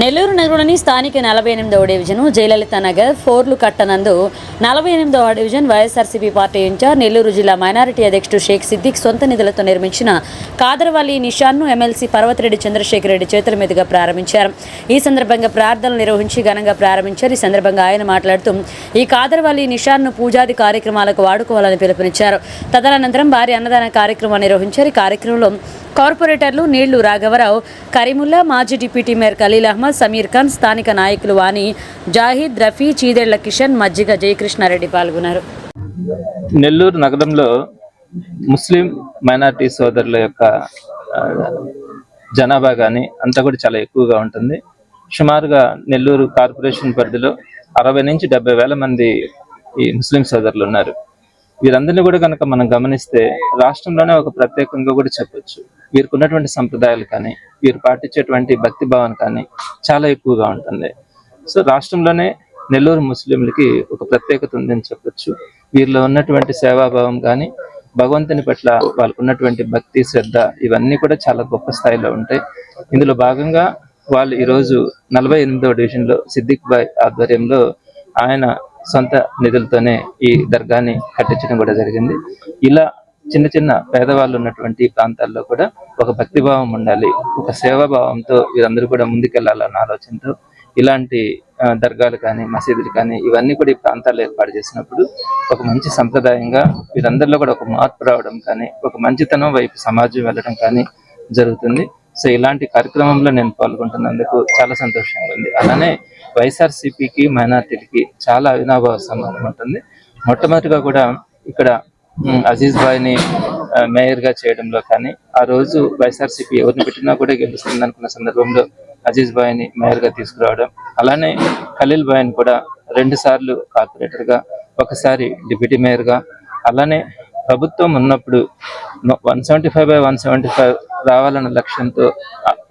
నెల్లూరు నగరంలోని స్థానిక నలభై ఎనిమిదవ డివిజను జయలలిత నగర్ ఫోర్లు కట్టనందు నలభై ఎనిమిదవ division YSRCP party incharge Nellore జిల్లా మైనారిటీ అధ్యక్షుడు షేక్ సిద్దిక్ సొంత నిధులతో నిర్మించిన కాదరవల్లి నిషాన్ను ఎమ్మెల్సీ పర్వతిరెడ్డి చంద్రశేఖర్ రెడ్డి చేతుల మీదుగా ప్రారంభించారు. ఈ సందర్భంగా ప్రార్థనలు నిర్వహించి ఘనంగా ప్రారంభించారు. ఈ సందర్భంగా ఆయన మాట్లాడుతూ ఈ కాదరవల్లి నిషాన్ను పూజాది కార్యక్రమాలకు వాడుకోవాలని పిలుపునిచ్చారు. తదనంతరం భారీ అన్నదాన కార్యక్రమం నిర్వహించారు. ఈ కార్యక్రమంలో కార్పొరేటర్లు నీళ్ళు రాఘవరావు కరీముల్లా మాజీ డిప్యూటీ మేయర్ ఖలీల్ అహ్మద్ సమీర్ ఖాన్ స్థానిక నాయకులు వాణి జాహిద్ రఫీ చీదెళ్ళ కిషన్ మజ్జిగ జయకృష్ణారెడ్డి పాల్గొన్నారు. నెల్లూరు నగరంలో ముస్లిం మైనార్టీ సోదరుల యొక్క జనాభా కానీ అంతా కూడా చాలా ఎక్కువగా ఉంటుంది. సుమారుగా నెల్లూరు కార్పొరేషన్ పరిధిలో అరవై నుంచి డెబ్బై వేల మంది ఈ ముస్లిం సోదరులు ఉన్నారు. వీరందరినీ కూడా కనుక మనం గమనిస్తే రాష్ట్రంలోనే ఒక ప్రత్యేకంగా కూడా చెప్పొచ్చు. వీరికి ఉన్నటువంటి సంప్రదాయాలు కానీ వీరు పాటించేటువంటి భక్తి భావన కానీ చాలా ఎక్కువగా ఉంటుంది. సో రాష్ట్రంలోనే నెల్లూరు ముస్లింలకి ఒక ప్రత్యేకత ఉందని చెప్పొచ్చు. వీరిలో ఉన్నటువంటి సేవాభావం కానీ భగవంతుని పట్ల వాళ్ళకు ఉన్నటువంటి భక్తి శ్రద్ధ ఇవన్నీ కూడా చాలా గొప్ప స్థాయిలో ఉంటాయి. ఇందులో భాగంగా వాళ్ళు ఈరోజు నలభై ఎనిమిదవ డివిజన్లో సిద్దిక్ బాయ్ ఆధ్వర్యంలో ఆయన సొంత నిధులతోనే ఈ దర్గాని కట్టించడం కూడా జరిగింది. ఇలా చిన్న చిన్న పేదవాళ్ళు ఉన్నటువంటి ప్రాంతాల్లో కూడా ఒక భక్తిభావం ఉండాలి ఒక సేవాభావంతో వీరందరూ కూడా ముందుకెళ్ళాలన్న ఆలోచనతో ఇలాంటి దర్గాలు కానీ మసీదులు కానీ ఇవన్నీ కూడా ఈ ప్రాంతాల్లో ఏర్పాటు చేసినప్పుడు ఒక మంచి సంప్రదాయంగా వీరందరిలో కూడా ఒక మార్పు రావడం కానీ ఒక మంచితనం వైపు సమాజం వెళ్ళడం కానీ జరుగుతుంది. సో ఇలాంటి కార్యక్రమంలో నేను పాల్గొంటున్నందుకు చాలా సంతోషంగా ఉంది. అలానే వైఎస్ఆర్సీపీకి మైనార్టీలకి చాలా అవినాభావ సంబంధం ఉంటుంది. మొట్టమొదటిగా కూడా ఇక్కడ అజీజ్ బాయ్ని ఆ, మేయర్గా చేయడంలో కానీ ఆ రోజు వైఎస్ఆర్సీపీ ఎవరిని పెట్టినా కూడా గెలుస్తుంది అనుకున్న సందర్భంలో అజీజ్ బాయ్ని మేయర్గా తీసుకురావడం అలానే ఖలీల్ బాయ్ని కూడా రెండు సార్లు కార్పొరేటర్గా ఒకసారి డిప్యూటీ మేయర్గా అలానే ప్రభుత్వం ఉన్నప్పుడు one seventy five by one seventy five రావాలన్న లక్ష్యంతో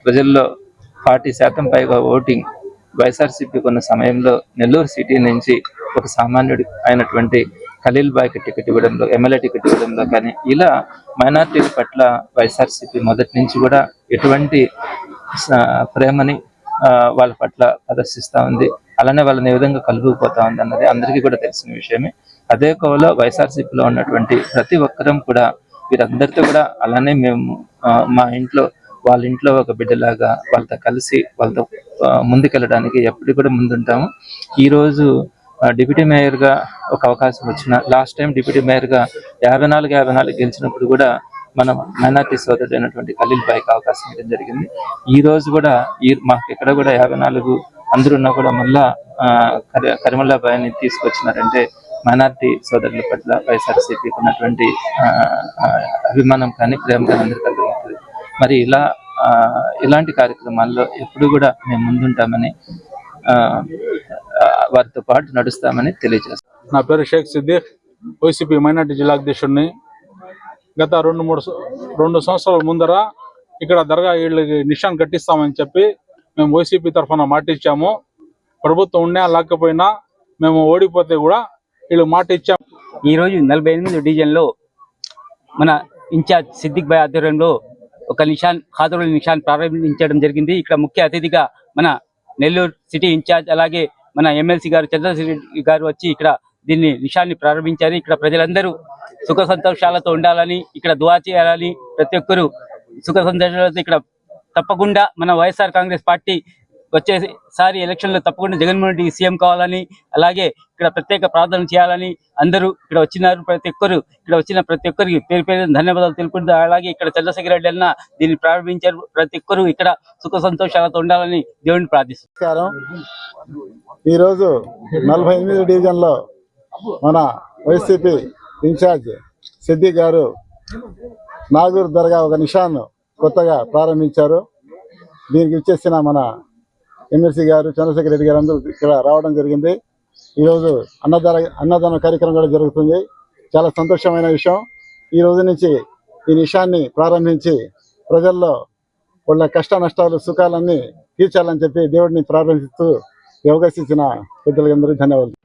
ప్రజల్లో ఫార్టీ శాతం పైగా ఓటింగ్ వైఎస్ఆర్సీపీ కొన్న సమయంలో నెల్లూరు సిటీ నుంచి ఒక సామాన్యుడు అయినటువంటి ఖలీల్ బాయ్కి టికెట్ ఇవ్వడంలో ఎమ్మెల్యే టికెట్ ఇవ్వడంలో కానీ ఇలా మైనార్టీల పట్ల వైఎస్ఆర్సీపీ మొదటి నుంచి కూడా ఎటువంటి ప్రేమని వాళ్ళ పట్ల ప్రదర్శిస్తూ ఉంది. అలానే వాళ్ళని ఏ విధంగా కలుపుకుపోతా ఉంది అన్నది అందరికీ కూడా తెలిసిన విషయమే. అదే కోవలో వైఎస్ఆర్సీపీలో ఉన్నటువంటి ప్రతి ఒక్కరం కూడా వీరందరితో కూడా అలానే మేము మా ఇంట్లో వాళ్ళ ఇంట్లో ఒక బిడ్డలాగా వాళ్ళతో కలిసి వాళ్ళతో ముందుకెళ్ళడానికి ఎప్పుడు కూడా ముందుంటాము. ఈ రోజు డిప్యూటీ మేయర్గా ఒక అవకాశం వచ్చిన లాస్ట్ టైం డిప్యూటీ మేయర్గా యాభై నాలుగు యాభై నాలుగు గెలిచినప్పుడు కూడా మనం మైనార్టీ సోదరుడు అయినటువంటి ఖలీల్ పైకి అవకాశం ఇవ్వడం జరిగింది. ఈ రోజు కూడా ఈ మాకు ఇక్కడ కూడా యాభై నాలుగు అందరున్నా కూడా మళ్ళా ఆ, కరి కరిమల్లా బాయ్ని తీసుకొచ్చినారంటే మైనార్టీ సోదరుల పట్ల వైఎస్ఆర్సీపీకి ఉన్నటువంటి ఆ, అభిమానం కానీ ప్రేమ కానీ అందరికీ ఉంటుంది మరి ఇలా ఆ, ఇలాంటి కార్యక్రమాల్లో ఎప్పుడు కూడా మేము ముందుంటామని ఆ, వారితో పాటు నడుస్తామని తెలియజేస్తాం. నా పేరు షేక్ సిద్దిక్. వైసీపీ మైనార్టీ జిల్లా అధ్యక్షుడిని. గత రెండు మూడు రెండు సంవత్సరాల ముందర ఇక్కడ దర్గా వీళ్ళకి నిషాన్ కట్టిస్తామని చెప్పి మేము వైసీపీ తరఫున మాట ఇచ్చాము ప్రభుత్వం ఉన్నా లేకపోయినా మేము ఓడిపోతే కూడా వీళ్ళు మాట ఇచ్చాము ఈ రోజు నలభై ఎనిమిది డివిజన్లో మన ఇన్ఛార్జ్ సిద్దిక్ భాయ్ ఆధ్వర్యంలో ఒక నిషాన్ ఖాదరుల్ నిషాన్ ప్రారంభించడం జరిగింది. ఇక్కడ ముఖ్య అతిథిగా మన నెల్లూరు సిటీ ఇన్ఛార్జ్ అలాగే మన ఎమ్మెల్సీ గారు చంద్రశేఖర్ గారు వచ్చి ఇక్కడ దీన్ని విషయాన్ని ప్రారంభించారు. ఇక్కడ ప్రజలందరూ సుఖ సంతోషాలతో ఉండాలని ఇక్కడ దువా చేయాలని ప్రతి ఒక్కరూ సుఖ సంతోషాలతో ఇక్కడ తప్పకుండా మన వైఎస్ఆర్ కాంగ్రెస్ పార్టీ వచ్చేసారి ఎలక్షన్లో తప్పకుండా జగన్మోహన్ రెడ్డి సీఎం కావాలని అలాగే ఇక్కడ ప్రత్యేక ప్రార్థన చేయాలని అందరూ ఇక్కడ వచ్చినారు. ప్రతి ఒక్కరు ఇక్కడ వచ్చిన ప్రతి ఒక్కరికి పేరు పేరు ధన్యవాదాలు తెలుపుకుంటూ అలాగే ఇక్కడ చంద్రశేఖర రెడ్డి అన్న దీన్ని ప్రారంభించారు. ప్రతి ఒక్కరు ఇక్కడ సుఖ సంతోషాలతో ఉండాలని దేవుడిని ప్రార్థిస్తున్నారు ఈరోజు నలభై ఎనిమిది డివిజన్లో మన వైసీపీ ఇన్ఛార్జ్ సిద్ది గారు నాగూర్ దర్గా ఒక నిషాన్ కొత్తగా ప్రారంభించారు. దీనికి ఇచ్చేసిన మన ఎమ్మెల్సీ గారు చంద్రశేఖర్ రెడ్డి గారు అందరూ ఇక్కడ రావడం జరిగింది. ఈరోజు అన్నదాన అన్నదాన కార్యక్రమం కూడా జరుగుతుంది. చాలా సంతోషమైన విషయం. ఈ రోజు నుంచి ఈ నిషాన్ని ప్రారంభించి ప్రజల్లో వాళ్ళ కష్ట నష్టాలు సుఖాలన్నీ తీర్చాలని చెప్పి దేవుడిని ప్రారంభిస్తూ యోగశించిన అవకాశం ఇచ్చిన ధన్యవాదాలు.